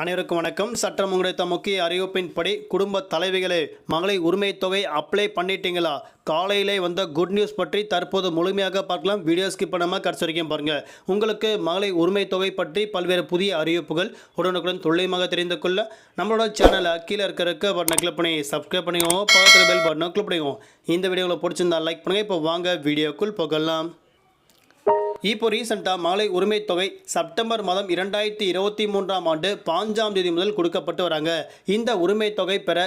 அனைவருக்கும் வணக்கம். சட்டம் கிடைத்த முக்கிய அறிவிப்பின்படி குடும்ப தலைவிகளே மகளிர் உரிமை தொகை அப்ளை பண்ணிட்டீங்களா? காலையிலே வந்த குட் நியூஸ் பற்றி தற்போது முழுமையாக பார்க்கலாம். வீடியோ ஸ்கிப் பண்ணாமல் கடைசி வரைக்கும் பாருங்கள் உங்களுக்கு மகளிர் உரிமை தொகை பற்றி பல்வேறு புதிய அறிவிப்புகள் உடனுக்குடன் துல்லியமாக தெரிந்து கொள்ள நம்மளோட சேனலை கீழே இருக்கிறக்க பட்டனை கிளிக் பண்ணி சப்ஸ்கிரைப் பண்ணிக்கோங்க. பக்கத்தில் பெல் பட்டனை கிளிக் பண்ணிக்கோங்க. இந்த வீடியோவில் பிடிச்சிருந்தா லைக் பண்ணுங்கள் இப்போ வாங்க வீடியோக்குள் போகலாம். இப்போ ரீசெண்டாக மகளிர் உரிமை தொகை செப்டம்பர் மாதம் இரண்டாயிரத்தி இருபத்தி மூன்றாம் ஆண்டு பாஞ்சாம் தேதி முதல் கொடுக்கப்பட்டு வராங்க. இந்த உரிமை தொகை பெற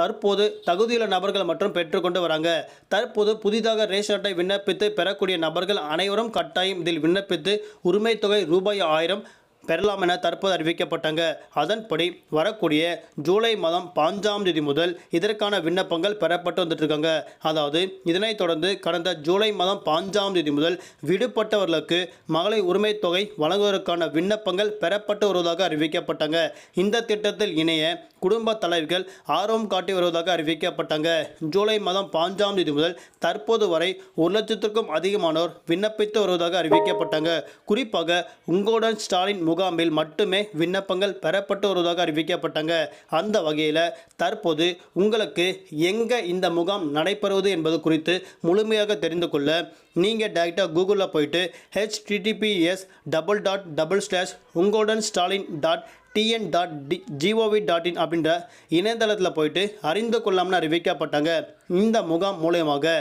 தற்போது தகுதியுள்ள நபர்கள் மற்றும் பெற்றுக்கொண்டு வராங்க. தற்போது புதிதாக ரேஷன் அட்டை விண்ணப்பித்து பெறக்கூடிய நபர்கள் அனைவரும் கட்டாயம் இதில் விண்ணப்பித்து உரிமை தொகை ரூபாய் ஆயிரம் பெறலாம் என தற்போது அறிவிக்கப்பட்டாங்க. அதன்படி வரக்கூடிய ஜூலை மாதம் பாஞ்சாம் தேதி முதல் இதற்கான விண்ணப்பங்கள் பெறப்பட்டு வந்துட்டுருக்காங்க. அதாவது இதனைத் தொடர்ந்து கடந்த ஜூலை மாதம் பாஞ்சாம் தேதி முதல் விடுபட்டவர்களுக்கு மகளிர் உரிமை தொகை வழங்குவதற்கான விண்ணப்பங்கள் பெறப்பட்டு வருவதாக அறிவிக்கப்பட்டாங்க. இந்த திட்டத்தில் இணைய குடும்ப தலைவர்கள் ஆர்வம் காட்டி வருவதாக அறிவிக்கப்பட்டாங்க. ஜூலை மாதம் பாஞ்சாம் தேதி முதல் தற்போது வரை ஒரு லட்சத்திற்கும் அதிகமானோர் விண்ணப்பித்து வருவதாக அறிவிக்கப்பட்டாங்க. குறிப்பாக உங்களுடன் ஸ்டாலின் முகாமில் மட்டுமே விண்ணப்பங்கள் பெறப்பட்டு வருவதாக அறிவிக்கப்பட்டாங்க. அந்த வகையில் தற்போது உங்களுக்கு எங்கே இந்த முகாம் நடைபெறுவது என்பது குறித்து முழுமையாக தெரிந்து கொள்ள நீங்கள் டேரெக்டாக கூகுளில் போயிட்டு HTTPS double dot double slash உங்களுடன் Stalin dot TN dot T GOV dot in அப்படின்ற இணையதளத்தில் போயிட்டு அறிந்து கொள்ளாமல் அறிவிக்கப்பட்டாங்க. இந்த முகாம் மூலயமாக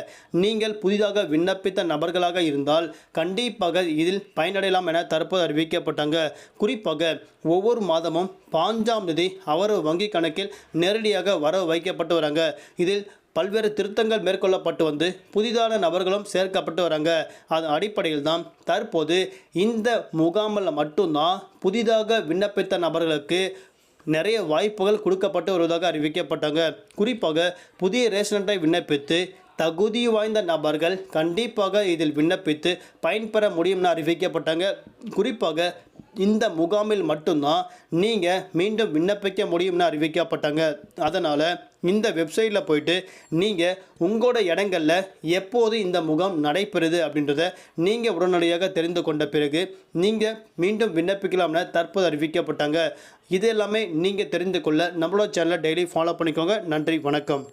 நீங்கள் புதிதாக விண்ணப்பித்த நபர்களாக இருந்தால் கண்டிப்பாக இதில் பயனடையலாம் என தற்போது அறிவிக்கப்பட்டாங்க. குறிப்பாக ஒவ்வொரு மாதமும் பாஞ்சாம் தேதி அவரது வங்கி கணக்கில் நேரடியாக வரவு வைக்கப்பட்டு வராங்க. இதில் பல்வேறு திருத்தங்கள் மேற்கொள்ளப்பட்டு வந்து புதிதான நபர்களும் சேர்க்கப்பட்டு வராங்க. அதன் அடிப்படையில் தான் தற்போது இந்த முகாமில் மட்டும்தான் புதிதாக விண்ணப்பித்த நபர்களுக்கு நிறைய வாய்ப்புகள் கொடுக்கப்பட்டு வருவதாக அறிவிக்கப்பட்டாங்க. குறிப்பாக புதிய ரேஷன் அட்டை விண்ணப்பித்து தகுதி வாய்ந்த நபர்கள் கண்டிப்பாக இதில் விண்ணப்பித்து பயன்பெற முடியும்னு அறிவிக்கப்பட்டாங்க. குறிப்பாக இந்த முகாமில் மட்டும்தான் நீங்கள் மீண்டும் விண்ணப்பிக்க முடியும்னு அறிவிக்கப்பட்டாங்க. அதனால் இந்த வெப்சைட்டில் போயிட்டு நீங்கள் உங்களோட இடங்களில் எப்போது இந்த முகாம் நடைபெறுது அப்படின்றத நீங்கள் உடனடியாக தெரிந்து கொண்ட பிறகு நீங்கள் மீண்டும் விண்ணப்பிக்கலாம்னு தற்போது அறிவிக்கப்பட்டாங்க. இது எல்லாமே நீங்கள் தெரிந்து கொள்ள நம்மளோட சேனலை டெய்லி ஃபாலோ பண்ணிக்கோங்க. நன்றி வணக்கம்.